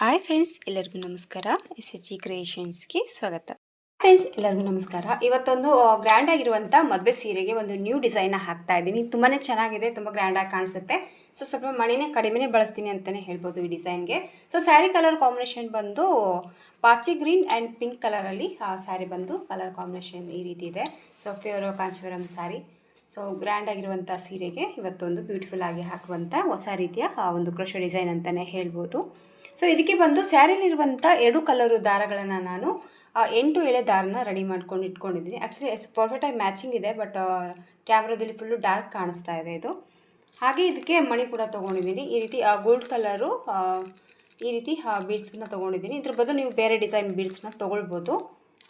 Hi friends ಎಲ್ಲರಿಗೂ ನಮಸ್ಕಾರ. S H G ಕ್ರಿಯೇಷನ್ಸ್ಗೆ ಸ್ವಾಗತ. ಫ್ರೆಂಡ್ಸ್ ಎಲ್ಲರಿಗೂ ನಮಸ್ಕಾರ. ಇವತ್ತೊಂದು ಗ್ರ್ಯಾಂಡ್ ಆಗಿರುವಂಥ ಮದುವೆ ಸೀರೆಗೆ ಒಂದು ನ್ಯೂ ಡಿಸೈನ್ ಹಾಕ್ತಾ ಇದ್ದೀನಿ. ತುಂಬಾ ಚೆನ್ನಾಗಿದೆ, ತುಂಬ ಗ್ರ್ಯಾಂಡಾಗಿ ಕಾಣಿಸುತ್ತೆ. ಸೊ ಸ್ವಲ್ಪ ಮಣಿನೇ ಕಡಿಮೆನೇ ಬಳಸ್ತೀನಿ ಅಂತಲೇ ಹೇಳ್ಬೋದು ಈ ಡಿಸೈನ್ಗೆ ಸೊ ಸ್ಯಾರಿ ಕಲರ್ ಕಾಂಬಿನೇಷನ್ ಬಂದು, ಪಾಚಿ ಗ್ರೀನ್ ಆ್ಯಂಡ್ ಪಿಂಕ್ ಕಲರಲ್ಲಿ ಸ್ಯಾರಿ ಬಂದು ಕಲರ್ ಕಾಂಬಿನೇಷನ್ ಈ ರೀತಿ ಇದೆ. So pure Kanchivaram sari so grand ಆಗಿರುವಂಥ ಸೀರೆಗೆ ಇವತ್ತೊಂದು ಬ್ಯೂಟಿಫುಲ್ ಆಗಿ ಹಾಕುವಂಥ ಹೊಸ ರೀತಿಯ ಒಂದು ಕ್ರೋಶ ಡಿಸೈನ್ ಅಂತಲೇ ಹೇಳ್ಬೋದು. ಸೊ ಇದಕ್ಕೆ ಬಂದು ಸ್ಯಾರಿಲಿರುವಂಥ ಎರಡು ಕಲರು ದಾರಗಳನ್ನು ನಾನು ಎಂಟು ಎಳೆ ದಾರನ ರೆಡಿ ಮಾಡ್ಕೊಂಡು ಇಟ್ಕೊಂಡಿದ್ದೀನಿ. ಆ್ಯಕ್ಚುಲಿ ಎಸ್ ಪರ್ಫೆಕ್ಟಾಗಿ ಮ್ಯಾಚಿಂಗ್ ಇದೆ ಬಟ್ ಕ್ಯಾಮ್ರಾದಲ್ಲಿ ಫುಲ್ಲು ಡಾರ್ಕ್ ಕಾಣಿಸ್ತಾ ಇದೆ ಇದು. ಹಾಗೆ ಇದಕ್ಕೆ ಮಣಿ ಕೂಡ ತೊಗೊಂಡಿದ್ದೀನಿ. ಈ ರೀತಿ ಗೋಲ್ಡ್ ಕಲರು ಈ ರೀತಿ ಬೀಡ್ಸ್ನ ತೊಗೊಂಡಿದ್ದೀನಿ. ಇದ್ರ ಬದಲು ನೀವು ಬೇರೆ ಡಿಸೈನ್ ಬೀಡ್ಸ್ನ ತೊಗೊಳ್ಬೋದು.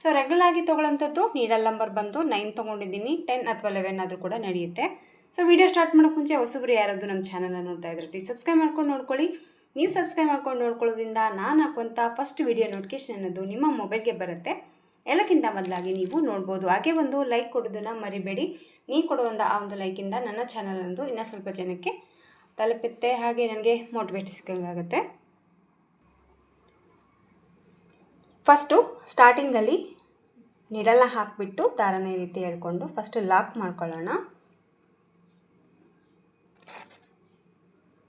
ಸೊ ರೆಗ್ಯುಲರ್ ಆಗಿ ತೊಗೊಳ್ಳೋಂಥದ್ದು ನೀಡಲ್ ನಂಬರ್ ಬಂದು ನೈನ್ ತೊಗೊಂಡಿದ್ದೀನಿ. ಟೆನ್ ಅಥವಾ ಲೆವೆನ್ ಆದರೂ ಕೂಡ ನಡೆಯುತ್ತೆ. ಸೊ ವಿಡಿಯೋ ಸ್ಟಾರ್ಟ್ ಮಾಡೋಕ್ಕೆ ಮುಂಚೆ ಹೊಸಬ್ರು ಯಾರಾದರೂ ನಮ್ಮ ಚಾನಲನ್ನು ನೋಡ್ತಾ ಇದ್ರೆ ಪ್ಲೀಸ್ ಸಬ್ಸ್ಕ್ರೈಬ್ ಮಾಡ್ಕೊಂಡು ನೋಡ್ಕೊಳ್ಳಿ. ನೀವು ಸಬ್ಸ್ಕ್ರೈಬ್ ಮಾಡ್ಕೊಂಡು ನೋಡ್ಕೊಳ್ಳೋದ್ರಿಂದ ನಾನು ಹಾಕುವಂಥ ಫಸ್ಟ್ ವಿಡಿಯೋ ನೋಟಿಫಿಕೇಶನ್ ಅನ್ನೋದು ನಿಮ್ಮ ಮೊಬೈಲ್ಗೆ ಬರುತ್ತೆ. ಎಲ್ಲಕ್ಕಿಂತ ಮೊದಲಾಗಿ ನೀವು ನೋಡ್ಬೋದು. ಹಾಗೆ ಒಂದು ಲೈಕ್ ಕೊಡೋದನ್ನು ಮರಿಬೇಡಿ. ನೀವು ಕೊಡುವಂಥ ಆ ಒಂದು ಲೈಕಿಂದ ನನ್ನ ಚಾನಲ್ ಅಂದು ಇನ್ನೂ ಸ್ವಲ್ಪ ಜನಕ್ಕೆ ತಲುಪುತ್ತೆ. ಹಾಗೆ ನನಗೆ ಮೋಟಿವೇಟ್ ಸಿಕ್ಕಂಗಾಗುತ್ತೆ ಫಸ್ಟು ಸ್ಟಾರ್ಟಿಂಗಲ್ಲಿ ನಿಡಲ್ನ ಹಾಕಿಬಿಟ್ಟು ದಾರನ ಈ ರೀತಿ ಹೇಳ್ಕೊಂಡು ಫಸ್ಟು ಲಾಕ್ ಮಾಡ್ಕೊಳ್ಳೋಣ.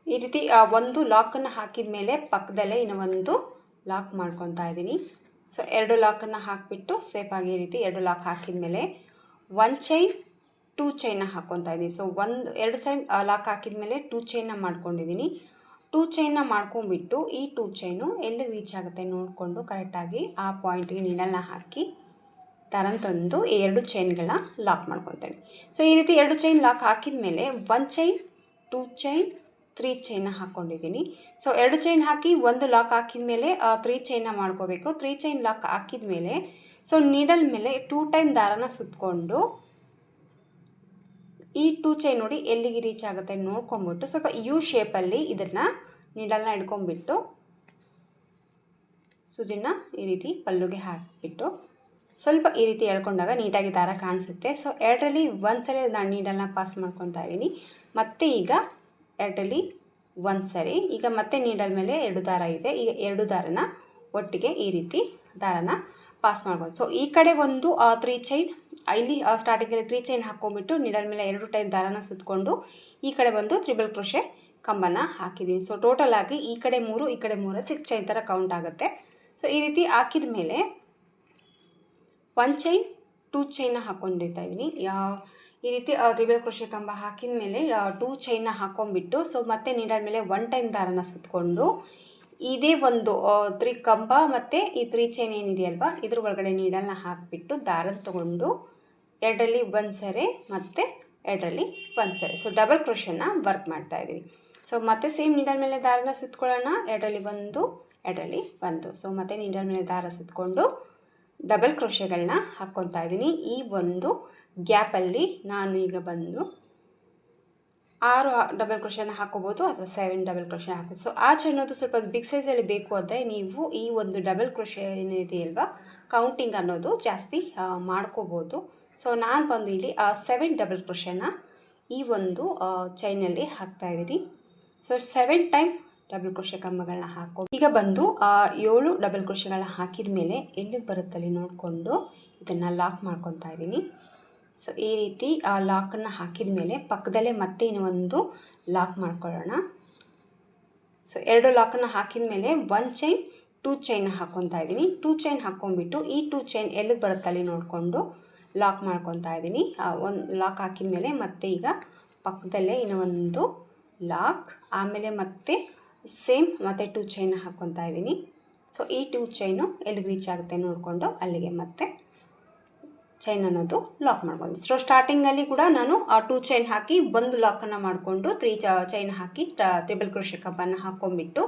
ಈ ರೀತಿ ಒಂದು ಲಾಕನ್ನು ಹಾಕಿದ ಮೇಲೆ ಪಕ್ಕದಲ್ಲೇ ಇನ್ನು ಒಂದು ಲಾಕ್ ಮಾಡ್ಕೊತಾ ಇದ್ದೀನಿ. ಸೊ ಎರಡು ಲಾಕನ್ನು ಹಾಕಿಬಿಟ್ಟು ಸೇಫಾಗಿ ಈ ರೀತಿ ಎರಡು ಲಾಕ್ ಹಾಕಿದ ಮೇಲೆ ಒನ್ ಚೈನ್ ಟೂ ಚೈನ್ನ ಹಾಕ್ಕೊತಾ ಇದ್ದೀನಿ. ಸೊ ಒಂದು, ಎರಡು ಸೈಡ್ ಲಾಕ್ ಹಾಕಿದ ಮೇಲೆ ಟೂ ಚೈನ್ನ ಮಾಡ್ಕೊಂಡಿದ್ದೀನಿ. ಟೂ ಚೈನ್ನ ಮಾಡ್ಕೊಂಡ್ಬಿಟ್ಟು ಈ ಟೂ ಚೈನು ಎಲ್ಲಿ ರೀಚ್ ಆಗುತ್ತೆ ನೋಡಿಕೊಂಡು ಕರೆಕ್ಟಾಗಿ ಆ ಪಾಯಿಂಟ್ಗೆ ನೀಡಲ್ನ ಹಾಕಿ ತರಂತಂದು ಎರಡು ಚೈನ್ಗಳನ್ನ ಲಾಕ್ ಮಾಡ್ಕೊತೇನೆ ಸೊ ಈ ರೀತಿ ಎರಡು ಚೈನ್ ಲಾಕ್ ಹಾಕಿದ ಮೇಲೆ one chain two chain three ಚೈನ್ನ ಹಾಕ್ಕೊಂಡಿದ್ದೀನಿ ಸೊ ಎರಡು ಚೈನ್ ಹಾಕಿ ಒಂದು ಲಾಕ್ ಹಾಕಿದ ಮೇಲೆ ತ್ರೀ ಚೈನ್ನ ಮಾಡ್ಕೋಬೇಕು. ತ್ರೀ ಚೈನ್ ಲಾಕ್ ಹಾಕಿದ ಮೇಲೆ ಸೊ ನೀಡಲ್ ಮೇಲೆ ಟೂ ಟೈಮ್ ದಾರನ ಸುತ್ತಕೊಂಡು ಈ ಟೂ ಚೈನ್ ನೋಡಿ ಎಲ್ಲಿಗೆ ರೀಚ್ ಆಗುತ್ತೆ ನೋಡ್ಕೊಂಬಿಟ್ಟು ಸ್ವಲ್ಪ ಯು ಶೇಪಲ್ಲಿ ಇದನ್ನು ನೀಡಲ್ನ ಹಿಡ್ಕೊಂಡ್ಬಿಟ್ಟು ಸೂಜಿನ ಈ ರೀತಿ ಪಲ್ಲುಗೆ ಹಾಕಿಬಿಟ್ಟು, ಸ್ವಲ್ಪ ಈ ರೀತಿ ಎಳ್ಕೊಂಡಾಗ ನೀಟಾಗಿ ದಾರ ಕಾಣಿಸುತ್ತೆ. ಸೊ ಎರಡರಲ್ಲಿ ಒಂದು ನಾನು ನೀಡಲ್ನ ಪಾಸ್ ಮಾಡ್ಕೊತಾ ಇದ್ದೀನಿ. ಮತ್ತೆ ಈಗ ಎರಡರಲ್ಲಿ ಒಂದು ಸರಿ. ಈಗ ಮತ್ತೆ ನೀಡಲ್ ಮೇಲೆ ಎರಡು ದಾರ ಇದೆ. ಈಗ ಎರಡು ದಾರನ ಒಟ್ಟಿಗೆ ಈ ರೀತಿ ದಾರನ ಪಾಸ್ ಮಾಡ್ಬೋದು. ಸೊ ಈ ಕಡೆ ಒಂದು ತ್ರೀ ಚೈನ್ ಇಲ್ಲಿ ಸ್ಟಾರ್ಟಿಂಗಲ್ಲಿ ತ್ರೀ ಚೈನ್ ಹಾಕ್ಕೊಂಬಿಟ್ಟು ನೀಡಲ್ ಮೇಲೆ ಎರಡು ಟೈಮ್ ದಾರನ ಸುತ್ತಕೊಂಡು ಈ ಕಡೆ ಒಂದು ತ್ರಿಬಲ್ ಕ್ರೋಶೆ ಕಂಬನ ಹಾಕಿದ್ದೀನಿ ಸೊ ಟೋಟಲ್ ಆಗಿ ಈ ಕಡೆ ಮೂರು, ಈ ಕಡೆ ಮೂರು ಸಿಕ್ಸ್ ಚೈನ್ ಥರ ಕೌಂಟ್ ಆಗುತ್ತೆ. ಸೊ ಈ ರೀತಿ ಹಾಕಿದ ಮೇಲೆ ಒನ್ ಚೈನ್ ಟೂ ಚೈನ್ನ ಹಾಕ್ಕೊಂಡಿರ್ತಾ ಇದ್ದೀನಿ ಯಾವ ಈ ರೀತಿ ರಿಬಲ್ ಕ್ರೋಶೆ ಕಂಬ ಹಾಕಿದ ಮೇಲೆ ಟೂ ಚೈನ್ನ ಹಾಕೊಂಡ್ಬಿಟ್ಟು ಸೊ ಮತ್ತೆ ನೀಡಲ್ ಮೇಲೆ ಒನ್ ಟೈಮ್ ದಾರನ ಸುತ್ತಕೊಂಡು ಇದೇ ಒಂದು ತ್ರೀ ಕಂಬ ಮತ್ತು ಈ ತ್ರೀ ಚೈನ್ ಏನಿದೆಯಲ್ವಾ ಇದ್ರ ಒಳಗಡೆ ನೀಡಲ್ನ ಹಾಕಿಬಿಟ್ಟು ದಾರನ ತೊಗೊಂಡು, ಎರಡರಲ್ಲಿ ಒಂದು ಸರಿ ಮತ್ತು ಎರಡರಲ್ಲಿ ಒಂದು ಸರಿ. ಸೊ ಡಬಲ್ ಕ್ರೋಶನ್ನ ವರ್ಕ್ ಮಾಡ್ತಾ ಇದ್ದೀವಿ ಸೊ ಮತ್ತೆ ಸೇಮ್ ನೀಡಲ್ ಮೇಲೆ ದಾರನ ಸುತ್ತಕೊಳ್ಳೋಣ ಎರಡರಲ್ಲಿ ಒಂದು ಎರಡರಲ್ಲಿ ಒಂದು. ಸೊ ಮತ್ತೆ ನೀಡಲ್ ಮೇಲೆ ದಾರ ಸುತ್ತಕೊಂಡು ಡಬಲ್ ಕ್ರೋಶೆಗಳನ್ನ ಹಾಕ್ಕೊತಾ ಇದ್ದೀನಿ. ಈ ಒಂದು ಗ್ಯಾಪಲ್ಲಿ ನಾನು ಈಗ ಬಂದು ಆರು ಡಬಲ್ ಕ್ರೋಶನ ಹಾಕೋಬೋದು ಅಥವಾ ಸೆವೆನ್ ಡಬಲ್ ಕ್ರೋಷನ್ ಹಾಕೋದು ಸೊ ಆಚೆ ಅನ್ನೋದು ಸ್ವಲ್ಪ ಬಿಗ್ ಸೈಜಲ್ಲಿ ಬೇಕು ಅಂದರೆ ನೀವು ಈ ಒಂದು ಡಬಲ್ ಕ್ರೋಶ ಏನಿದೆಯಲ್ವಾ ಕೌಂಟಿಂಗ್ ಅನ್ನೋದು ಜಾಸ್ತಿ ಮಾಡ್ಕೋಬೋದು. ಸೊ ನಾನು ಬಂದು ಇಲ್ಲಿ ಸೆವೆನ್ ಡಬಲ್ ಕ್ರೋಶನ ಈ ಒಂದು ಚೈನಲ್ಲಿ ಹಾಕ್ತಾ ಇದ್ದೀನಿ. So seven time double crochet ಕಂಬಗಳನ್ನ ಹಾಕೋ ಈಗ ಬಂದು ಏಳು ಡಬಲ್ ಕ್ರೋಶೆಗಳನ್ನ ಹಾಕಿದ ಮೇಲೆ ಎಲ್ಲಿಗೆ ಬರುತ್ತಲ್ಲಿ ನೋಡಿಕೊಂಡು ಇದನ್ನು ಲಾಕ್ ಮಾಡ್ಕೊತಾ ಇದ್ದೀನಿ. ಸೊ ಈ ರೀತಿ, ಆ ಲಾಕನ್ನು ಹಾಕಿದ ಮೇಲೆ ಪಕ್ಕದಲ್ಲೇ ಮತ್ತೆ ಇನ್ನೊಂದು ಲಾಕ್ ಮಾಡ್ಕೊಳ್ಳೋಣ. ಸೊ ಎರಡು ಲಾಕನ್ನು ಹಾಕಿದ ಮೇಲೆ ಒನ್ ಚೈನ್ ಟೂ ಚೈನ್ ಹಾಕ್ಕೊತಾ ಇದ್ದೀನಿ. ಟೂ ಚೈನ್ ಹಾಕ್ಕೊಂಬಿಟ್ಟು ಈ ಟೂ ಚೈನ್ ಎಲ್ಲಿಗೆ ಬರುತ್ತಲ್ಲಿ ನೋಡಿಕೊಂಡು ಲಾಕ್ ಮಾಡ್ಕೊತಾ ಇದ್ದೀನಿ. ಒಂದು ಲಾಕ್ ಹಾಕಿದ ಮೇಲೆ ಮತ್ತೆ ಈಗ ಪಕ್ಕದಲ್ಲೇ ಇನ್ನೊಂದು ಲಾಕ್ ಆಮೇಲೆ ಮತ್ತೆ ಸೇಮ್ ಮತ್ತು ಟೂ ಚೈನ್ ಹಾಕ್ಕೊತಾ ಇದ್ದೀನಿ. ಸೊ ಈ ಟೂ ಚೈನು ಎಲ್ಲಿಗೆ ರೀಚ್ ಆಗುತ್ತೆ ನೋಡಿಕೊಂಡು ಅಲ್ಲಿಗೆ ಮತ್ತೆ ಚೈನ್ ಅನ್ನೋದು ಲಾಕ್ ಮಾಡ್ಬೋದು. ಸೊ ಸ್ಟಾರ್ಟಿಂಗಲ್ಲಿ ಕೂಡ ನಾನು ಆ ಟೂ ಚೈನ್ ಹಾಕಿ ಒಂದು ಲಾಕನ್ನು ಮಾಡಿಕೊಂಡು ತ್ರೀ ಚೈನ್ ಹಾಕಿ ಟ್ರಿಬಲ್ ಕ್ರೋಶೆ ಕಬ್ಬನ್ನು ಹಾಕ್ಕೊಂಬಿಟ್ಟು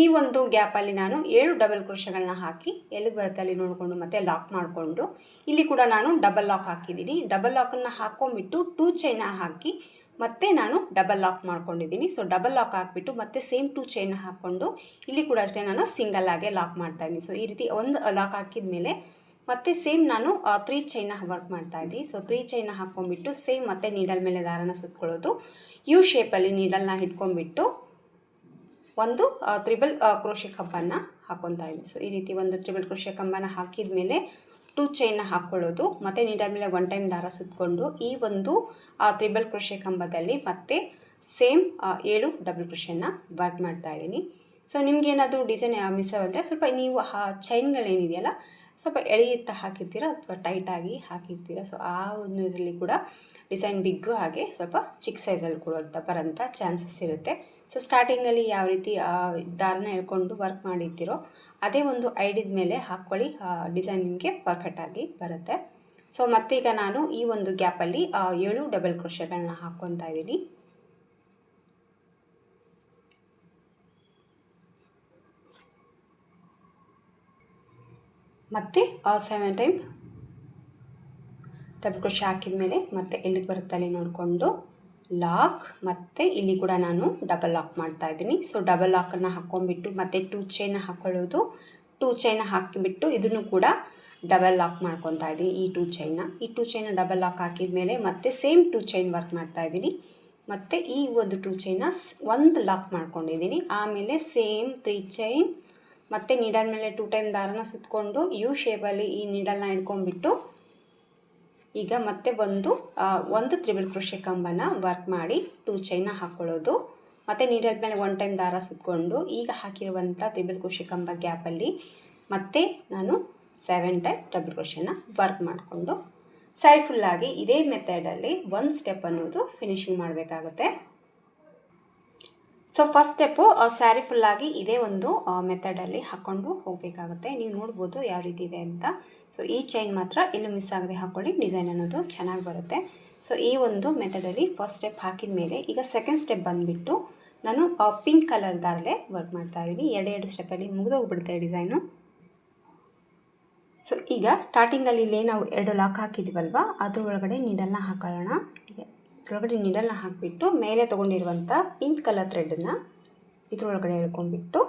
ಈ ಒಂದು ಗ್ಯಾಪಲ್ಲಿ ನಾನು ಏಳು ಡಬಲ್ ಕ್ರೋಶಗಳನ್ನ ಹಾಕಿ ಎಲ್ಲಿಗೆ ಬರುತ್ತೆ ಅಲ್ಲಿ ನೋಡಿಕೊಂಡು ಮತ್ತೆ ಲಾಕ್ ಮಾಡಿಕೊಂಡು ಇಲ್ಲಿ ಕೂಡ ನಾನು ಡಬಲ್ ಲಾಕ್ ಹಾಕಿದ್ದೀನಿ. ಡಬಲ್ ಲಾಕನ್ನು ಹಾಕ್ಕೊಂಬಿಟ್ಟು ಟೂ ಚೈನ ಹಾಕಿ ಮತ್ತೆ ನಾನು ಡಬಲ್ ಲಾಕ್ ಮಾಡ್ಕೊಂಡಿದ್ದೀನಿ. ಸೊ ಡಬಲ್ ಲಾಕ್ ಹಾಕ್ಬಿಟ್ಟು ಮತ್ತೆ ಸೇಮ್ ಟು ಚೈನ್ ಹಾಕ್ಕೊಂಡು ಇಲ್ಲಿ ಕೂಡ ಅಷ್ಟೇ ನಾನು ಸಿಂಗಲ್ ಆಗೇ ಲಾಕ್ ಮಾಡ್ತಾ ಇದ್ದೀನಿ. ಸೊ ಈ ರೀತಿ ಒಂದು ಲಾಕ್ ಹಾಕಿದ ಮೇಲೆ ಮತ್ತೆ ಸೇಮ್ ನಾನು ತ್ರೀ ಚೈನ ವರ್ಕ್ ಮಾಡ್ತಾ ಇದ್ದೀನಿ. ಸೊ ತ್ರೀ ಚೈನ ಹಾಕ್ಕೊಂಡ್ಬಿಟ್ಟು ಸೇಮ್ ಮತ್ತೆ ನೀಡಲ್ ಮೇಲೆ ದಾರನ ಸುತ್ಕೊಳ್ಳೋದು. ಯು ಶೇಪಲ್ಲಿ ನೀಡಲ್ನ ಹಿಡ್ಕೊಂಡ್ಬಿಟ್ಟು ಒಂದು ತ್ರಿಬಲ್ ಕ್ರೋಶೆ ಕಂಬನ ಹಾಕ್ಕೊತಾ ಇದ್ದೀನಿ. ಸೊ ಈ ರೀತಿ ಒಂದು ತ್ರಿಬಲ್ ಕ್ರೋಶೆ ಕಂಬನ ಹಾಕಿದ ಮೇಲೆ ಟೂ ಚೈನ್ನ ಹಾಕ್ಕೊಳ್ಳೋದು ಮತ್ತು ನೀಡಾದ ಮೇಲೆ ಒನ್ ಟೈಮ್ ದಾರ ಸುತ್ತಕೊಂಡು ಈ ಒಂದು ತ್ರಿಬಲ್ ಕೃಷಿ ಕಂಬದಲ್ಲಿ ಮತ್ತೆ ಸೇಮ್ ಏಳು ಡಬಲ್ ಕೃಷಿಯನ್ನು ವರ್ಕ್ ಮಾಡ್ತಾ ಇದ್ದೀನಿ. ಸೊ ನಿಮ್ಗೆ ಏನಾದರೂ ಡಿಸೈನ್ ಮಿಸ್ ಆಗುತ್ತೆ ಸ್ವಲ್ಪ ನೀವು ಆ ಚೈನ್ಗಳೇನಿದೆಯಲ್ಲ ಸ್ವಲ್ಪ ಎಳೆಯುತ್ತಾ ಹಾಕಿರ್ತೀರ ಅಥವಾ ಟೈಟಾಗಿ ಹಾಕಿರ್ತೀರ? ಸೊ ಆ ಒಂದು ಇದರಲ್ಲಿ ಕೂಡ ಡಿಸೈನ್ ಬಿಗ್ಗು ಹಾಗೆ ಸ್ವಲ್ಪ ಚಿಕ್ಕ ಸೈಜಲ್ಲಿ ಕೊಡುವಂಥ ಬರೋಂಥ ಚಾನ್ಸಸ್ ಇರುತ್ತೆ. ಸೊ ಸ್ಟಾರ್ಟಿಂಗಲ್ಲಿ ಯಾವ ರೀತಿ ದಾರನ ಹೇಳ್ಕೊಂಡು ವರ್ಕ್ ಮಾಡಿರ್ತೀರೋ ಅದೇ ಒಂದು ಐಡಿದ ಮೇಲೆ ಹಾಕ್ಕೊಳ್ಳಿ. ಡಿಸೈನ್ ನಿಮಗೆ ಪರ್ಫೆಕ್ಟಾಗಿ ಬರುತ್ತೆ. ಸೊ ಈಗ ನಾನು ಈ ಒಂದು ಗ್ಯಾಪಲ್ಲಿ ಏಳು ಡಬಲ್ ಕ್ರೋಶಗಳನ್ನ ಹಾಕ್ಕೊತಾ ಇದ್ದೀನಿ. ಮತ್ತು ಸೆವೆನ್ ಟೈಮ್ ಡಬಲ್ ಕ್ರೋಶ ಹಾಕಿದ ಮೇಲೆ ಮತ್ತೆ ಎಲ್ಲಿಗೆ ಬರುತ್ತಲ್ಲಿ ನೋಡಿಕೊಂಡು. ಲಾಕ್ ಮತ್ತು ಇಲ್ಲಿ ಕೂಡ ನಾನು ಡಬಲ್ ಲಾಕ್ ಮಾಡ್ತಾ ಇದ್ದೀನಿ. ಸೊ ಡಬಲ್ ಲಾಕನ್ನು ಹಾಕ್ಕೊಂಬಿಟ್ಟು ಮತ್ತು ಟೂ ಚೈನ ಹಾಕ್ಕೊಳ್ಳೋದು ಟೂ ಚೈನ ಹಾಕಿಬಿಟ್ಟು ಇದನ್ನು ಕೂಡ ಡಬಲ್ ಲಾಕ್ ಮಾಡ್ಕೊತಾ ಇದ್ದೀನಿ ಈ ಟೂ ಚೈನ ಈ ಟೂ ಚೈನ ಡಬಲ್ ಲಾಕ್ ಹಾಕಿದ ಮೇಲೆ ಮತ್ತೆ ಸೇಮ್ ಟೂ ಚೈನ್ ವರ್ಕ್ ಮಾಡ್ತಾ ಇದ್ದೀನಿ. ಮತ್ತು ಈ ಒಂದು ಟೂ ಚೈನ ಒಂದು ಲಾಕ್ ಮಾಡ್ಕೊಂಡಿದ್ದೀನಿ. ಆಮೇಲೆ ಸೇಮ್ ತ್ರೀ ಚೈನ್ ಮತ್ತು ನೀಡಲ್ ಮೇಲೆ ಟೂ ಟೈಮ್ ದಾರನ ಸುತ್ತಕೊಂಡು ಯು ಶೇಪಲ್ಲಿ ಈ ನೀಡಲ್ನ ಹಿಡ್ಕೊಂಡ್ಬಿಟ್ಟು ಈಗ ಮತ್ತೆ ಒಂದು ಒಂದು ತ್ರಿಬಲ್ ಕೃಷಿ ಕಂಬನ ವರ್ಕ್ ಮಾಡಿ ಟೂ ಚೈನ ಹಾಕ್ಕೊಳ್ಳೋದು ಮತ್ತು ನೀಡಲ್ ಮೇಲೆ ಒನ್ ಟೈಮ್ ದಾರ ಸುತ್ತಕೊಂಡು ಈಗ ಹಾಕಿರುವಂಥ ತ್ರಿಬಲ್ ಕೃಷಿ ಕಂಬ ಗ್ಯಾಪಲ್ಲಿ ಮತ್ತೆ ನಾನು ಸೆವೆನ್ ಟೈಮ್ ಡಬಲ್ ಕ್ರೋಶೆನ ವರ್ಕ್ ಮಾಡಿಕೊಂಡು ಸೈಡ್ ಫುಲ್ಲಾಗಿ ಇದೇ ಮೆಥಡಲ್ಲಿ ಒಂದು ಸ್ಟೆಪ್ ಅನ್ನೋದು ಫಿನಿಶಿಂಗ್ ಮಾಡಬೇಕಾಗುತ್ತೆ. ಸೊ ಫಸ್ಟ್ ಸ್ಟೆಪ್ಪು ಸ್ಯಾರಿ ಫುಲ್ಲಾಗಿ ಇದೇ ಒಂದು ಮೆಥಡಲ್ಲಿ ಹಾಕ್ಕೊಂಡು ಹೋಗಬೇಕಾಗುತ್ತೆ. ನೀವು ನೋಡ್ಬೋದು ಯಾವ ರೀತಿ ಇದೆ ಅಂತ. ಸೊ ಈ ಚೈನ್ ಮಾತ್ರ ಎಲ್ಲೂ ಮಿಸ್ ಆಗದೆ ಹಾಕ್ಕೊಳ್ಳಿ ಡಿಸೈನ್ ಅನ್ನೋದು ಚೆನ್ನಾಗಿ ಬರುತ್ತೆ. ಸೊ ಈ ಒಂದು ಮೆಥಡಲ್ಲಿ ಫಸ್ಟ್ ಸ್ಟೆಪ್ ಹಾಕಿದ ಮೇಲೆ ಈಗ ಸೆಕೆಂಡ್ ಸ್ಟೆಪ್ ಬಂದುಬಿಟ್ಟು ನಾನು ಪಿಂಕ್ ಕಲರ್ ದಾರಲೆ ವರ್ಕ್ ಮಾಡ್ತಾ ಇದ್ದೀನಿ. ಎರಡೆರಡು ಸ್ಟೆಪ್ಪಲ್ಲಿ ಮುಗಿದೋಗ್ಬಿಡುತ್ತೆ ಡಿಸೈನು ಸೊ ಈಗ ಸ್ಟಾರ್ಟಿಂಗಲ್ಲಿ ಇಲ್ಲೇ ನಾವು ಎರಡು ಲಾಕ್ ಹಾಕಿದ್ದೀವಲ್ವ ಅದ್ರ ಒಳಗಡೆ ನೀಡಲ್ನ ಹಾಕೊಳ್ಳೋಣ. ಇದ್ರೊಳಗಡೆ ನೀಡಲ್ನ ಹಾಕಿಬಿಟ್ಟು ಮೇಲೆ ತೊಗೊಂಡಿರುವಂಥ ಪಿಂಕ್ ಕಲರ್ ಥ್ರೆಡನ್ನು ಇದ್ರೊಳಗಡೆ ಎಳ್ಕೊಂಡ್ಬಿಟ್ಟು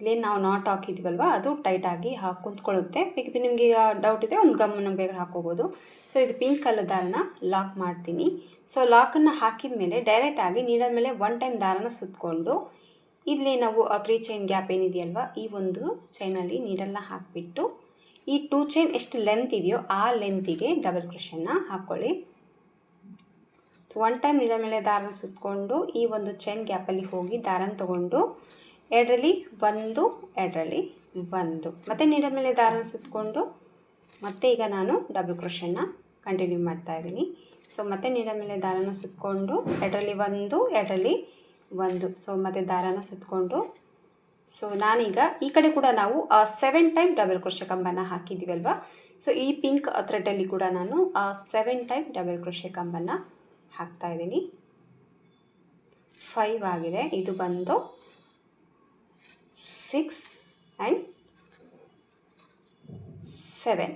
ಇಲ್ಲೇನು ನಾವು ನಾಟ್ ಹಾಕಿದ್ವಲ್ವ? ಅದು ಟೈಟಾಗಿ ಹಾಕಿ ಕುಂತ್ಕೊಳ್ಳುತ್ತೆ. ಬೇಕಿದ್ರೆ ನಿಮಗೆ ಈಗ ಡೌಟ್ ಇದ್ದರೆ ಒಂದು ಗಮ್ಮನ್ನು ಬೇಗ ಹಾಕೋಬೋದು ಸೊ ಇದು ಪಿಂಕ್ ಕಲರ್ ದಾರನ ಲಾಕ್ ಮಾಡ್ತೀನಿ. ಸೊ ಲಾಕನ್ನು ಹಾಕಿದ ಮೇಲೆ ಡೈರೆಕ್ಟಾಗಿ ನೀಡಲ್ ಮೇಲೆ ಒನ್ ಟೈಮ್ ದಾರನ ಸುತ್ತಕೊಂಡು ಇಲ್ಲಿ ನಾವು ತ್ರೀ ಚೈನ್ ಗ್ಯಾಪ್ ಏನಿದೆಯಲ್ವ, ಈ ಒಂದು ಚೈನಲ್ಲಿ ನೀಡಲ್ನ ಹಾಕಿಬಿಟ್ಟು ಈ ಟೂ ಚೈನ್ ಎಷ್ಟು ಲೆಂತ್ ಇದೆಯೋ ಆ ಲೆಂತಿಗೆ ಡಬಲ್ ಕ್ರೋಶನ್ನ ಹಾಕ್ಕೊಳ್ಳಿ ಒನ್ ಟೈಮ್ ನೀಡಲ್ ಮೇಲೆ ದಾರನ ಸುತ್ತಕೊಂಡು ಈ ಒಂದು ಚೈನ್ ಗ್ಯಾಪಲ್ಲಿ ಹೋಗಿ ದಾರನ ತೊಗೊಂಡು ಎರಡರಲ್ಲಿ ಒಂದು ಎರಡರಲ್ಲಿ ಒಂದು. ಮತ್ತು ನೀಡಲ್ ಮೇಲೆ ದಾರನ ಸುತ್ತಕೊಂಡು ಮತ್ತೆ ಈಗ ನಾನು ಡಬಲ್ ಕ್ರೋಶನ್ನ ಕಂಟಿನ್ಯೂ ಮಾಡ್ತಾ ಇದ್ದೀನಿ. ಸೊ ಮತ್ತೆ ನೀಡಲ್ ಮೇಲೆ ದಾರನ ಸುತ್ತಕೊಂಡು ಎರಡರಲ್ಲಿ ಒಂದು ಎರಡರಲ್ಲಿ ಒಂದು. ಸೊ ಮತ್ತೆ ದಾರನ ಸುತ್ತಕೊಂಡು ಸೊ ನಾನೀಗ ಈ ಕಡೆ ಕೂಡ ನಾವು ಸೆವೆನ್ ಟೈಮ್ ಡಬಲ್ ಕ್ರೋಶೆ ಕಂಬನ ಹಾಕಿದ್ದೀವಲ್ವ ಸೊ ಈ ಪಿಂಕ್ ಥ್ರೆಡಲ್ಲಿ ಕೂಡ ನಾನು ಸೆವೆನ್ ಟೈಮ್ ಡಬಲ್ ಕ್ರೋಶೆ ಕಂಬನ ಹಾಕ್ತಾ ಇದ್ದೀನಿ. ಫೈವ್ ಆಗಿದೆ. ಇದು ಬಂದು ಸಿಕ್ಸ್ ಆ್ಯಂಡ್ ಸೆವೆನ್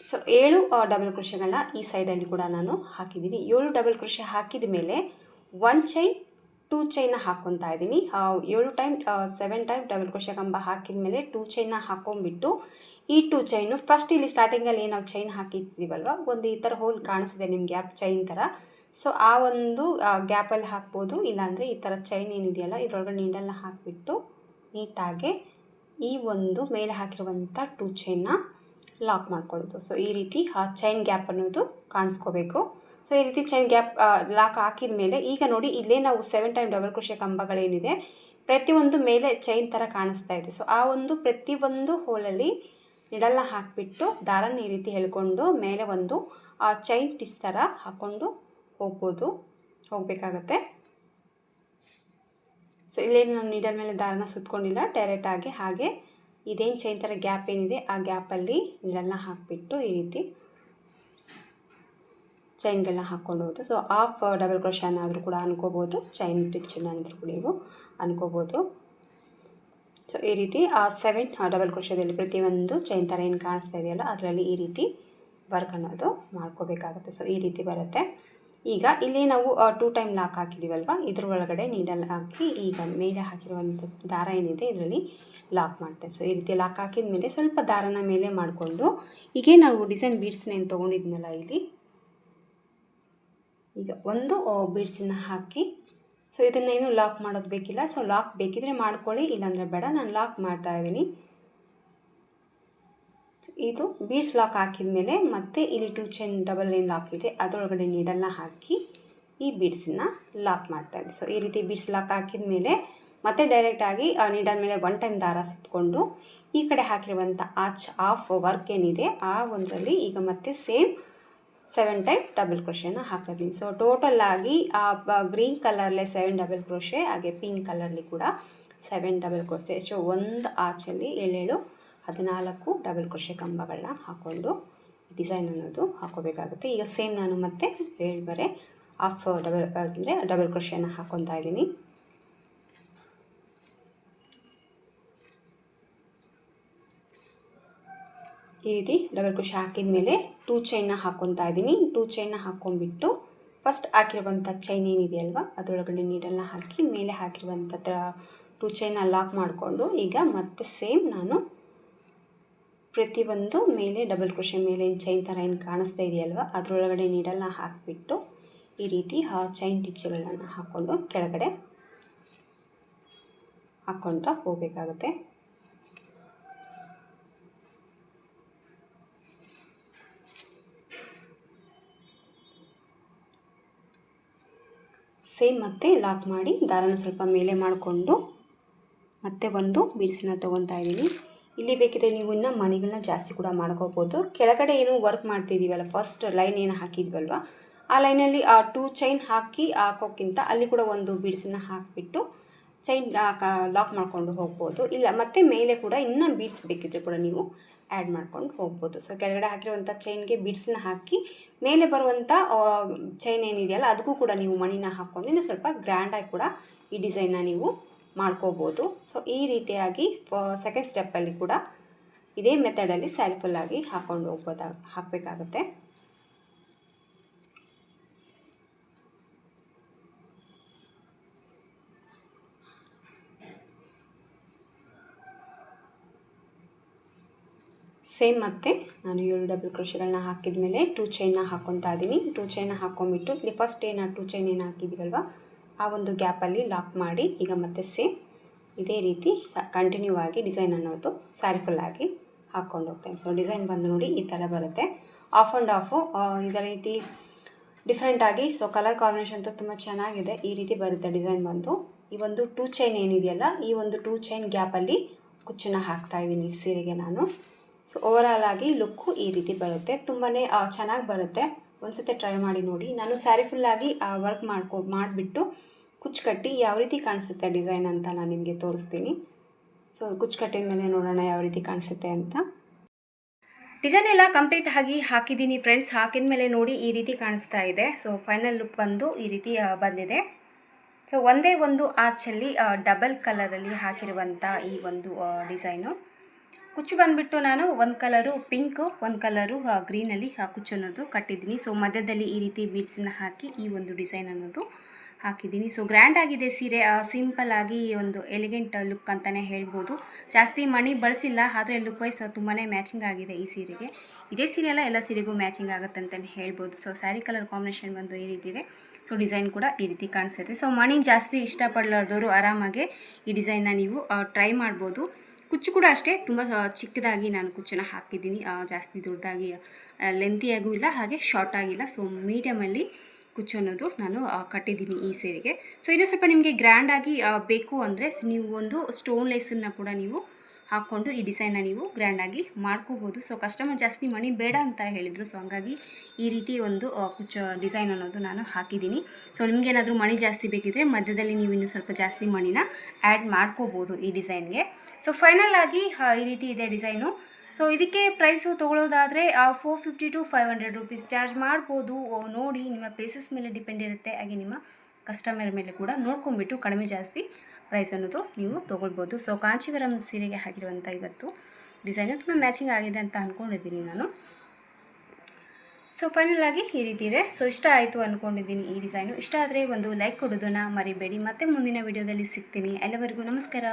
ಸೊ ಏಳು ಡಬಲ್ ಕೃಷಿಗಳನ್ನ ಈ ಸೈಡಲ್ಲಿ ಕೂಡ ನಾನು ಹಾಕಿದ್ದೀನಿ. ಏಳು ಡಬಲ್ ಕೃಷಿ ಹಾಕಿದ ಮೇಲೆ ಒನ್ ಚೈನ್ ಟೂ ಚೈನ ಹಾಕ್ಕೊತಾ ಇದ್ದೀನಿ. ಏಳು time seven time double crochet ಕಂಬ ಹಾಕಿದ ಮೇಲೆ ಟೂ ಚೈನ ಹಾಕೊಂಡ್ಬಿಟ್ಟು ಈ ಟೂ ಚೈನು ಫಸ್ಟ್ ಇಲ್ಲಿ ಸ್ಟಾರ್ಟಿಂಗಲ್ಲಿ ನಾವು ಚೈನ್ ಹಾಕಿದ್ದೀವಲ್ವ? ಒಂದು ಈ ಥರ ಹೋಲ್ ಕಾಣಿಸ್ತಿದೆ ನಿಮಗೆ ಗ್ಯಾಪ್ ಚೈನ್ ಥರ ಸೊ ಆ ಒಂದು ಗ್ಯಾಪಲ್ಲಿ ಹಾಕ್ಬೋದು. ಇಲ್ಲಾಂದರೆ ಈ ಥರ ಚೈನ್ ಏನಿದೆಯಲ್ಲ ಇದರೊಳಗೆ ನೀಡಲ್ಲ ಹಾಕಿಬಿಟ್ಟು ನೀಟಾಗಿ ಈ ಒಂದು ಮೇಲೆ ಹಾಕಿರುವಂಥ ಟೂ ಚೈನ್ನ ಲಾಕ್ ಮಾಡ್ಕೊಳ್ಳೋದು. ಸೊ ಈ ರೀತಿ ಆ ಚೈನ್ ಗ್ಯಾಪ್ ಅನ್ನೋದು ಕಾಣಿಸ್ಕೋಬೇಕು. ಸೊ ಈ ರೀತಿ ಚೈನ್ ಗ್ಯಾಪ್ ಲಾಕ್ ಹಾಕಿದ ಮೇಲೆ ಈಗ ನೋಡಿ, ಇಲ್ಲೇ ನಾವು ಸೆವೆನ್ ಟೈಮ್ ಡಬಲ್ ಕೃಷಿಯ ಕಂಬಗಳೇನಿದೆ ಪ್ರತಿಯೊಂದು ಮೇಲೆ ಚೈನ್ ಥರ ಕಾಣಿಸ್ತಾ ಇದೆ. ಸೊ ಆ ಒಂದು ಪ್ರತಿಯೊಂದು ಹೋಲಲ್ಲಿ ನಿಡಲ್ಲ ಹಾಕಿಬಿಟ್ಟು ದಾರನ ಈ ರೀತಿ ಹೇಳ್ಕೊಂಡು ಮೇಲೆ ಒಂದು, ಆ ಚೈನ್ ಟಿಸ್ ಥರ ಹಾಕ್ಕೊಂಡು ಹೋಗ್ಬೋದು, ಹೋಗಬೇಕಾಗತ್ತೆ. ಸೊ ಇಲ್ಲೇನು ನಾನು ನೀಡಲ್ ಮೇಲೆ ದಾರನ ಸುತ್ತಕೊಂಡಿಲ್ಲ ಡೈರೆಕ್ಟಾಗಿ ಹಾಗೆ ಇದೇನು ಚೈನ್ ಥರ ಗ್ಯಾಪ್ ಏನಿದೆ, ಆ ಗ್ಯಾಪಲ್ಲಿ ನೀಡಲ್ನ ಹಾಕಿಬಿಟ್ಟು ಈ ರೀತಿ ಚೈನ್ಗಳನ್ನ ಹಾಕ್ಕೊಂಡು ಹೋಗುತ್ತೆ. ಸೊ ಆಫ್ ಡಬಲ್ ಕ್ರೋಶನ್ ಆದರೂ ಕೂಡ ಅನ್ಕೋಬೋದು ಚೈನ್ ಟಿಚ್ಚನ್ ಆದರೂ ಕೂಡ ನೀವು ಅನ್ಕೋಬೋದು. ಸೊ ಈ ರೀತಿ, ಆ ಸೆವೆನ್ ಡಬಲ್ ಕ್ರೋಶದಲ್ಲಿ ಪ್ರತಿಯೊಂದು ಚೈನ್ ಥರ ಏನು ಕಾಣಿಸ್ತಾ ಇದೆಯಲ್ಲ, ಅದರಲ್ಲಿ ಈ ರೀತಿ ವರ್ಕ್ ಅನ್ನೋದು ಮಾಡ್ಕೋಬೇಕಾಗುತ್ತೆ. ಸೊ ಈ ರೀತಿ ಬರುತ್ತೆ. ಈಗ ಇಲ್ಲಿ ನಾವು ಟೂ ಟೈಮ್ ಲಾಕ್ ಹಾಕಿದ್ದೀವಲ್ವ ಇದ್ರ ಒಳಗಡೆ ನೀಡಲ್ ಹಾಕಿ ಈಗ ಮೇಲೆ ಹಾಕಿರುವಂಥ ದಾರ ಏನಿದೆ, ಇದರಲ್ಲಿ ಲಾಕ್ ಮಾಡ್ತೆ. ಸೊ ಈ ರೀತಿ ಲಾಕ್ ಹಾಕಿದ ಮೇಲೆ ಸ್ವಲ್ಪ ದಾರನ ಮೇಲೆ ಮಾಡಿಕೊಂಡು, ಹೀಗೆ ನಾವು ಡಿಸೈನ್ ಬೀಡ್ಸ್ನೇನು ತೊಗೊಂಡಿದ್ನಲ್ಲ ಇಲ್ಲಿ? ಈಗ ಒಂದು ಬೀಡ್ಸನ್ನ ಹಾಕಿ ಸೊ ಇದನ್ನೇನು ಲಾಕ್ ಮಾಡೋದು ಬೇಕಿಲ್ಲ. ಸೊ ಲಾಕ್ ಬೇಕಿದ್ರೆ ಮಾಡ್ಕೊಳ್ಳಿ, ಇಲ್ಲಾಂದರೆ ಬೇಡ. ನಾನು ಲಾಕ್ ಮಾಡ್ತಾ ಇದ್ದೀನಿ. ಇದು ಬೀಡ್ಸ್ ಲಾಕ್ ಹಾಕಿದ ಮೇಲೆ ಮತ್ತೆ ಇಲ್ಲಿ two chain double line lock ಇದೆ. ಅದರೊಳಗಡೆ ನೀಡಲ್ನ ಹಾಕಿ ಈ ಬೀಡ್ಸನ್ನ ಲಾಕ್ ಮಾಡ್ತಾ ಇದ್ದೀನಿ ಸೊ ಈ ರೀತಿ ಬೀಡ್ಸ್ ಲಾಕ್ ಹಾಕಿದ ಮೇಲೆ ಮತ್ತೆ ಡೈರೆಕ್ಟಾಗಿ ನೀಡಲ್ ಮೇಲೆ ಒನ್ ಟೈಮ್ ದಾರ ಸುತ್ತಕೊಂಡು ಈ ಕಡೆ ಹಾಕಿರುವಂಥ ಆಚ್ ಆಫ್ ವರ್ಕ್ ಏನಿದೆ, ಆ ಒಂದರಲ್ಲಿ ಈಗ ಮತ್ತೆ ಸೇಮ್ ಸೆವೆನ್ ಟೈಪ್ ಡಬಲ್ ಕ್ರೋಶೆನ ಹಾಕಿದ್ದೀನಿ ಸೊ ಟೋಟಲ್ ಆಗಿ ಆ ಗ್ರೀನ್ ಕಲರ್ಲೆ ಸೆವೆನ್ ಡಬಲ್ ಕ್ರೋಶೆ ಹಾಗೆ ಪಿಂಕ್ ಕಲರ್ಲಿ ಕೂಡ ಸೆವೆನ್ ಡಬಲ್ ಕ್ರೋಶೆ ಸೊ ಒಂದು ಆಚಲ್ಲಿ ಏಳೇಳು ಹದಿನಾಲ್ಕು ಡಬಲ್ ಕ್ರೋಶೆ ಕಂಬಗಳನ್ನ ಹಾಕ್ಕೊಂಡು ಡಿಸೈನ್ ಅನ್ನೋದು ಹಾಕೋಬೇಕಾಗುತ್ತೆ. ಈಗ ಸೇಮ್ ನಾನು ಮತ್ತೆ ಏಳು ಬರೆ ಆಫ್ ಡಬಲ್ ಅಂದರೆ ಡಬಲ್ ಕ್ರೋಶೆನ ಹಾಕ್ಕೊತಾ ಇದ್ದೀನಿ. ಈ ರೀತಿ ಡಬಲ್ ಕ್ರೋಶೆ ಹಾಕಿದ ಮೇಲೆ ಟೂ ಚೈನ್ನ ಹಾಕ್ಕೊತಾ ಇದ್ದೀನಿ. ಟೂ ಚೈನ್ನ ಹಾಕ್ಕೊಂಡ್ಬಿಟ್ಟು ಫಸ್ಟ್ ಹಾಕಿರುವಂಥ ಚೈನ್ ಏನಿದೆಯಲ್ವ, ಅದರೊಳಗಡೆ ನೀಡಲ್ನ ಹಾಕಿ ಮೇಲೆ ಹಾಕಿರುವಂಥ ಟೂ ಚೈನ್ನ ಲಾಕ್ ಮಾಡಿಕೊಂಡು ಈಗ ಮತ್ತೆ ಸೇಮ್ ನಾನು ಪ್ರತಿಯೊಂದು ಮೇಲೆ ಡಬಲ್ ಕ್ರೋಶೆ ಮೇಲೆ ಚೈನ್ ಥರ ಏನು ಕಾಣಿಸ್ತಾ ಇದೆಯಲ್ವ, ಅದರೊಳಗಡೆ ನೀಡಲ್ನ ಹಾಕಿಬಿಟ್ಟು ಈ ರೀತಿ ಆ ಚೈನ್ ಟಿಚ್ಚುಗಳನ್ನು ಹಾಕ್ಕೊಂಡು ಕೆಳಗಡೆ ಹಾಕ್ಕೊಳ್ತಾ ಹೋಗಬೇಕಾಗುತ್ತೆ. ಸೇಮ್ ಮತ್ತೆ ಲಾಕ್ ಮಾಡಿ ದಾರನ ಸ್ವಲ್ಪ ಮೇಲೆ ಮಾಡಿಕೊಂಡು ಮತ್ತೆ ಒಂದು ಬಿಡಿಸಿನ ತೊಗೊತಾ ಇದ್ದೀನಿ. ಇಲ್ಲಿ ಬೇಕಿದ್ರೆ ನೀವು ಇನ್ನೂ ಮಣಿಗಳನ್ನ ಜಾಸ್ತಿ ಕೂಡ ಮಾಡ್ಕೋಬೋದು. ಕೆಳಗಡೆ ಏನು ವರ್ಕ್ ಮಾಡ್ತಿದ್ದೀವಲ್ಲ ಫಸ್ಟ್ ಲೈನ್ ಏನು ಹಾಕಿದ್ವಲ್ವ? ಆ ಲೈನಲ್ಲಿ ಆ ಟೂ ಚೈನ್ ಹಾಕಿ ಹಾಕೋಕ್ಕಿಂತ ಅಲ್ಲಿ ಕೂಡ ಒಂದು ಬೀಡ್ಸನ್ನ ಹಾಕಿಬಿಟ್ಟು ಚೈನ್ ಲಾಕ್ ಮಾಡ್ಕೊಂಡು ಹೋಗ್ಬೋದು. ಇಲ್ಲ, ಮತ್ತು ಮೇಲೆ ಕೂಡ ಇನ್ನೂ ಬೀಡ್ಸ್ ಬೇಕಿದ್ರೆ ಕೂಡ ನೀವು ಆ್ಯಡ್ ಮಾಡ್ಕೊಂಡು ಹೋಗ್ಬೋದು. ಸೊ ಕೆಳಗಡೆ ಹಾಕಿರುವಂಥ ಚೈನ್ಗೆ ಬೀಡ್ಸನ್ನ ಹಾಕಿ, ಮೇಲೆ ಬರುವಂಥ ಚೈನ್ ಏನಿದೆಯಲ್ಲ, ಅದಕ್ಕೂ ಕೂಡ ನೀವು ಮಣಿನ ಹಾಕ್ಕೊಂಡು ಇನ್ನು ಸ್ವಲ್ಪ ಗ್ರ್ಯಾಂಡಾಗಿ ಕೂಡ ಈ ಡಿಸೈನ್ನ ನೀವು ಮಾಡ್ಕೋಬೋದು. ಸೊ ಈ ರೀತಿಯಾಗಿ ಸೆಕೆಂಡ್ ಸ್ಟೆಪ್ಪಲ್ಲಿ ಕೂಡ ಇದೇ ಮೆಥಡಲ್ಲಿ ಸ್ಯಾಲ್ಫುಲ್ಲಾಗಿ ಹಾಕ್ಕೊಂಡು ಹೋಗ್ಬೋದಾಗ ಹಾಕಬೇಕಾಗತ್ತೆ. ಸೇಮ್ ಮತ್ತೆ, ನಾನು ಏಳು ಡಬಲ್ ಕೃಷಿಗಳನ್ನ ಹಾಕಿದ ಮೇಲೆ ಟೂ ಚೈನ್ನ ಹಾಕ್ಕೊತಾ ಇದ್ದೀನಿ ಟೂ ಚೈನ್ನ ಹಾಕ್ಕೊಂಬಿಟ್ಟು ಇಲ್ಲಿ ಫಸ್ಟ್ ಏನು ಟೂ ಚೈನ್ ಏನು ಹಾಕಿದ್ದೀವಲ್ವ ಆ ಒಂದು ಗ್ಯಾಪಲ್ಲಿ ಲಾಕ್ ಮಾಡಿ ಈಗ ಮತ್ತೆ ಸೇಮ್ ಇದೇ ರೀತಿ ಸ ಕಂಟಿನ್ಯೂ ಆಗಿ ಡಿಸೈನ್ ಅನ್ನೋದು ಸ್ಯಾರಿಫುಲ್ಲಾಗಿ ಹಾಕ್ಕೊಂಡು ಹೋಗ್ತೇನೆ. ಸೊ ಡಿಸೈನ್ ಬಂದು ನೋಡಿ ಈ ಥರ ಬರುತ್ತೆ. ಆಫ್ ಆ್ಯಂಡ್ ಆಫು ಇದೇ ರೀತಿ ಡಿಫ್ರೆಂಟಾಗಿ ಸೊ ಕಲರ್ ಕಾಂಬಿನೇಷನ್ ಅಂತೂ ತುಂಬ ಚೆನ್ನಾಗಿದೆ. ಈ ರೀತಿ ಬರುತ್ತೆ ಡಿಸೈನ್ ಬಂದು. ಈ ಒಂದು ಟೂ ಚೈನ್ ಏನಿದೆಯಲ್ಲ, ಈ ಒಂದು ಟೂ ಚೈನ್ ಗ್ಯಾಪಲ್ಲಿ ಕುಚ್ಚನ್ನ ಹಾಕ್ತಾ ಇದ್ದೀನಿ ಸೀರೆಗೆ ನಾನು. ಸೊ ಓವರಾಲ್ ಆಗಿ ಲುಕ್ಕು ಈ ರೀತಿ ಬರುತ್ತೆ. ತುಂಬಾ ಚೆನ್ನಾಗಿ ಬರುತ್ತೆ. ಒಂದ್ಸತಿ ಟ್ರೈ ಮಾಡಿ ನೋಡಿ. ನಾನು ಸ್ಯಾರಿ ಫುಲ್ಲಾಗಿ ವರ್ಕ್ ಮಾಡ್ಕೊ, ಮಾಡಿಬಿಟ್ಟು ಕುಚ್ಚು ಕಟ್ಟಿ ಯಾವ ರೀತಿ ಕಾಣಿಸುತ್ತೆ ಡಿಸೈನ್ ಅಂತ ನಾನು ನಿಮಗೆ ತೋರಿಸ್ತೀನಿ. ಸೊ ಕುಚ್ಚು ಕಟ್ಟಿದ ಮೇಲೆ ನೋಡೋಣ ಯಾವ ರೀತಿ ಕಾಣಿಸುತ್ತೆ ಅಂತ. ಡಿಸೈನ್ ಎಲ್ಲ ಕಂಪ್ಲೀಟ್ ಆಗಿ ಹಾಕಿದ್ದೀನಿ ಫ್ರೆಂಡ್ಸ್ ಹಾಕಿದ ಮೇಲೆ ನೋಡಿ ಈ ರೀತಿ ಕಾಣಿಸ್ತಾ ಇದೆ. ಸೊ ಫೈನಲ್ ಲುಕ್ ಬಂದು ಈ ರೀತಿ ಬಂದಿದೆ. ಸೊ ಒಂದೇ ಒಂದು ಆಚಲ್ಲಿ ಡಬಲ್ ಕಲರಲ್ಲಿ ಹಾಕಿರುವಂಥ ಈ ಒಂದು ಡಿಸೈನು ಕುಚ್ಚು ಬಂದುಬಿಟ್ಟು ನಾನು ಒಂದು ಕಲರು ಪಿಂಕು, ಒಂದು ಕಲರು ಗ್ರೀನಲ್ಲಿ ಕುಚ್ಚು ಅನ್ನೋದು ಕಟ್ಟಿದ್ದೀನಿ. ಸೊ ಮಧ್ಯದಲ್ಲಿ ಈ ರೀತಿ ಬೀಡ್ಸನ್ನ ಹಾಕಿ ಈ ಒಂದು ಡಿಸೈನ್ ಅನ್ನೋದು ಹಾಕಿದ್ದೀನಿ. ಸೊ ಗ್ರ್ಯಾಂಡ್ ಆಗಿದೆ ಸೀರೆ ಸಿಂಪಲ್ ಆಗಿ ಒಂದು ಎಲಿಗೆಂಟ್ ಲುಕ್ ಅಂತಲೇ ಹೇಳ್ಬೋದು. ಜಾಸ್ತಿ ಮಣಿ ಬಳಸಿಲ್ಲ, ಆದರೆ ಲುಕ್ ವೈಸ್ ತುಂಬಾ ಮ್ಯಾಚಿಂಗ್ ಆಗಿದೆ ಈ ಸೀರೆಗೆ. ಇದೇ ಸೀರೆ ಎಲ್ಲ ಎಲ್ಲ ಸೀರೆಗೂ ಮ್ಯಾಚಿಂಗ್ ಆಗುತ್ತೆ ಅಂತಲೇ ಹೇಳ್ಬೋದು. ಸೊ ಸ್ಯಾರಿ ಕಲರ್ ಕಾಂಬಿನೇಷನ್ ಬಂದು ಈ ರೀತಿ ಇದೆ. ಸೊ ಡಿಸೈನ್ ಕೂಡ ಈ ರೀತಿ ಕಾಣಿಸುತ್ತೆ. ಸೊ ಮಣಿ ಜಾಸ್ತಿ ಇಷ್ಟಪಡಲಾರ್ದವರು ಆರಾಮಾಗಿ ಈ ಡಿಸೈನ್ನ ನೀವು ಟ್ರೈ ಮಾಡ್ಬೋದು. ಕುಚ್ಚು ಕೂಡ ಅಷ್ಟೇ. ತುಂಬ ಚಿಕ್ಕದಾಗಿ ನಾನು ಕುಚ್ಚನ್ನು ಹಾಕಿದ್ದೀನಿ. ಜಾಸ್ತಿ ದೊಡ್ಡದಾಗಿ ಲೆಂತಿಯಾಗೂ ಇಲ್ಲ, ಹಾಗೆ ಶಾರ್ಟ್ ಆಗಿಲ್ಲ ಸೊ ಮೀಡಿಯಮಲ್ಲಿ ಕುಚ್ಚು ಅನ್ನೋದು ನಾನು ಕಟ್ಟಿದ್ದೀನಿ ಈ ಸೀರೆಗೆ. ಸೊ ಇನ್ನೂ ಸ್ವಲ್ಪ ನಿಮಗೆ ಗ್ರ್ಯಾಂಡಾಗಿ ಬೇಕು ಅಂದರೆ ನೀವು ಒಂದು ಸ್ಟೋನ್ ಲೇಸನ್ನು ಕೂಡ ನೀವು ಹಾಕ್ಕೊಂಡು ಈ ಡಿಸೈನ್ನ ನೀವು ಗ್ರ್ಯಾಂಡಾಗಿ ಮಾಡ್ಕೋಬೋದು. ಸೊ ಕಸ್ಟಮರ್ ಜಾಸ್ತಿ ಮಣಿ ಬೇಡ ಅಂತ ಹೇಳಿದರು. ಸೊ ಹಂಗಾಗಿ ಈ ರೀತಿ ಒಂದು ಕುಚ್ಚ ಕುಚ್ಚು ಡಿಸೈನ್ ಅನ್ನೋದು ನಾನು ಹಾಕಿದ್ದೀನಿ. ಸೊ ನಿಮಗೇನಾದರೂ ಮಣಿ ಜಾಸ್ತಿ ಬೇಕಿದ್ರೆ ಮಧ್ಯದಲ್ಲಿ ನೀವು ಇನ್ನೂ ಸ್ವಲ್ಪ ಜಾಸ್ತಿ ಮಣಿನ ಆ್ಯಡ್ ಮಾಡ್ಕೋಬೋದು ಈ ಡಿಸೈನ್ಗೆ ಸೊ ಫೈನಲ್ ಆಗಿ ಈ ರೀತಿ ಇದೆ ಡಿಸೈನು. ಸೊ ಇದಕ್ಕೆ price ತೊಗೊಳ್ಳೋದಾದರೆ four fifty to five hundred rupees charge ಮಾಡ್ಬೋದು. ನೋಡಿ, ನಿಮ್ಮ ಪ್ಲೇಸಸ್ ಮೇಲೆ ಡಿಪೆಂಡ್ ಇರುತ್ತೆ. ಹಾಗೆ ನಿಮ್ಮ ಕಸ್ಟಮರ್ ಮೇಲೆ ಕೂಡ ನೋಡ್ಕೊಂಬಿಟ್ಟು ಕಡಿಮೆ ಜಾಸ್ತಿ ಪ್ರೈಸ್ ಅನ್ನೋದು ನೀವು ತೊಗೊಳ್ಬೋದು. ಸೊ ಕಾಂಚಿವರಂ ಸೀರೆಗೆ ಹಾಕಿರುವಂಥ ಇವತ್ತು ಡಿಸೈನು ತುಂಬ ಮ್ಯಾಚಿಂಗ್ ಆಗಿದೆ ಅಂತ ಅಂದ್ಕೊಂಡಿದ್ದೀನಿ ನಾನು. ಸೊ ಫೈನಲ್ ಆಗಿ ಈ ರೀತಿ ಇದೆ. ಸೊ ಇಷ್ಟ ಆಯಿತು ಅಂದ್ಕೊಂಡಿದ್ದೀನಿ ಈ ಡಿಸೈನು. ಇಷ್ಟ ಆದರೆ ಒಂದು ಲೈಕ್ ಕೊಡೋದನ್ನು ಮರಿಬೇಡಿ. ಮತ್ತೆ ಮುಂದಿನ ವಿಡಿಯೋದಲ್ಲಿ ಸಿಗ್ತೀನಿ. ಎಲ್ಲವರಿಗೂ ನಮಸ್ಕಾರ.